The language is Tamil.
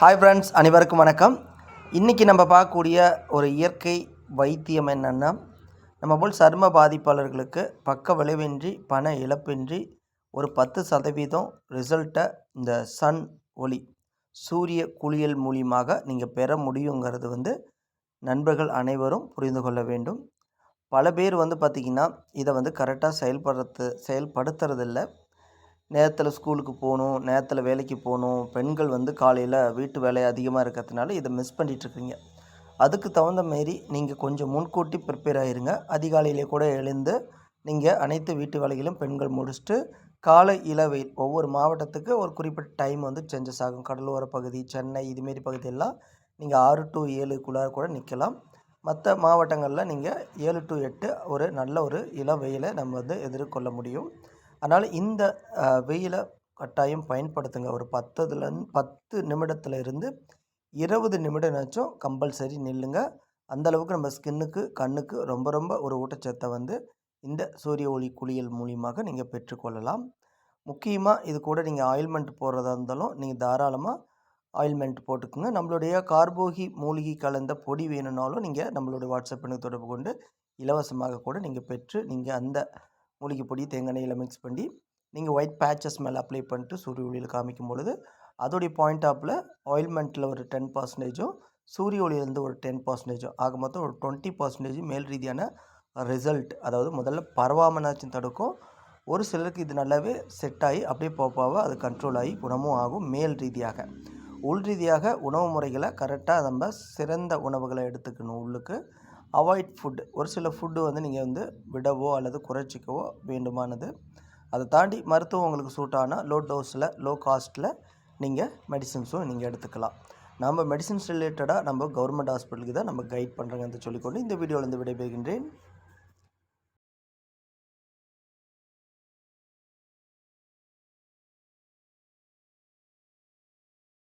ஹாய் ஃப்ரெண்ட்ஸ் அனைவருக்கும் வணக்கம். இன்றைக்கி நம்ம பார்க்கக்கூடிய ஒரு இயற்கை வைத்தியம் என்னென்னா நம்ம போல் சர்ம பாதிப்பாளர்களுக்கு பக்க விளைவின்றி பண இழப்பின்றி ஒரு பத்து சதவீதம் ரிசல்ட்டை இந்த சன் ஒளி சூரிய குளியல் மூலியமாக நீங்கள் பெற முடியுங்கிறது வந்து நண்பர்கள் அனைவரும் புரிந்து கொள்ள வேண்டும். பல பேர் வந்து பார்த்திங்கன்னா இதை வந்து கரெக்டாக செயல்படுறது செயல்படுத்துறதில்ல. நேரத்தில் ஸ்கூலுக்கு போகணும் நேரத்தில் வேலைக்கு போகணும். பெண்கள் வந்து காலையில் வீட்டு வேலை அதிகமாக இருக்கிறதுனால இதை மிஸ் பண்ணிகிட்ருக்கீங்க அதுக்கு தகுந்த மாரி நீங்கள் கொஞ்சம் முன்கூட்டி ப்ரிப்பேர் ஆகிருங்க அதிகாலையிலே கூட எழுந்து நீங்கள் அனைத்து வீட்டு வேலைகளும் பெண்கள் முடிச்சுட்டு காலை இளவெயில் ஒவ்வொரு மாவட்டத்துக்கு ஒரு குறிப்பிட்ட டைம் வந்து சேஞ்சஸ் ஆகும். கடலோர பகுதி சென்னை இதுமாரி பகுதியெல்லாம் நீங்கள் ஆறு டு ஏழுக்குள்ளார கூட நிற்கலாம் மற்ற மாவட்டங்களில் நீங்கள் ஏழு டு எட்டு ஒரு நல்ல ஒரு இளவெயிலை நம்ம வந்து எதிர்கொள்ள முடியும். அதனால் இந்த வெயிலை கட்டாயம் பயன்படுத்துங்க. ஒரு பத்துலேருந்து பத்து நிமிடத்தில் இருந்து இருபது நிமிடம்னாச்சும் கம்பல்சரி நில்லுங்க. அந்தளவுக்கு நம்ம ஸ்கின்னுக்கு கண்ணுக்கு ரொம்ப ரொம்ப ஒரு ஊட்டச்சத்தை வந்து இந்த சூரிய ஒளி குளியல் மூலியமாக நீங்கள் பெற்றுக்கொள்ளலாம். முக்கியமாக இது கூட நீங்கள் ஆயில்மெண்ட் போடுறதா இருந்தாலும் நீங்கள் தாராளமாக ஆயில்மெண்ட் போட்டுக்கோங்க. நம்மளுடைய கார்போகி மூலிகை கலந்த பொடி வேணும்னாலும் நீங்கள் நம்மளுடைய வாட்ஸ்அப் எனக்கு தொடர்பு கொண்டு இலவசமாக கூட நீங்கள் பெற்று நீங்கள் அந்த மூலிகை பொடி தேங்காய் மிக்ஸ் பண்ணி நீங்கள் ஒயிட் பேச்சஸ் மேலே அப்ளை பண்ணிட்டு சூரிய ஒளியில் காமிக்கும் பொழுது அதோடைய பாயிண்ட் ஆப்பில் ஆயில்மெண்ட்டில் ஒரு டென் பர்சன்டேஜும் சூரிய ஒளியிலேருந்து ஒரு டென் பர்சன்டேஜும் ஆக மொத்தம் ஒரு டுவெண்ட்டி பர்சன்டேஜ் மேல் ரீதியான ரிசல்ட் அதாவது முதல்ல பரவாமனாச்சும் தடுக்கும். ஒரு சிலருக்கு இது நல்லாவே செட் ஆகி அப்படியே போப்பாவோ அது கண்ட்ரோல் ஆகி குணமும் ஆகும் மேல் ரீதியாக. உள் ரீதியாக உணவு முறைகளை கரெக்டாக நம்ம சிறந்த உணவுகளை எடுத்துக்கணும் உள்ளுக்கு. அவாய்ட் ஃபுட் ஒரு சில ஃபுட்டு வந்து நீங்கள் வந்து விடவோ அல்லது குறைச்சிக்கவோ வேண்டுமானது. அதை தாண்டி மருத்துவம் உங்களுக்கு சூட் ஆனால் லோ டோஸில் லோ காஸ்ட்டில் நீங்கள் மெடிசின்ஸும் நீங்கள் எடுத்துக்கலாம். நம்ம மெடிசின்ஸ் ரிலேட்டடாக நம்ம கவர்மெண்ட் ஹாஸ்பிட்டலுக்கு தான் நம்ம கைட் பண்ணுறோங்க சொல்லிக்கொண்டு இந்த வீடியோவில் இருந்து விடைபெறுகின்றேன்.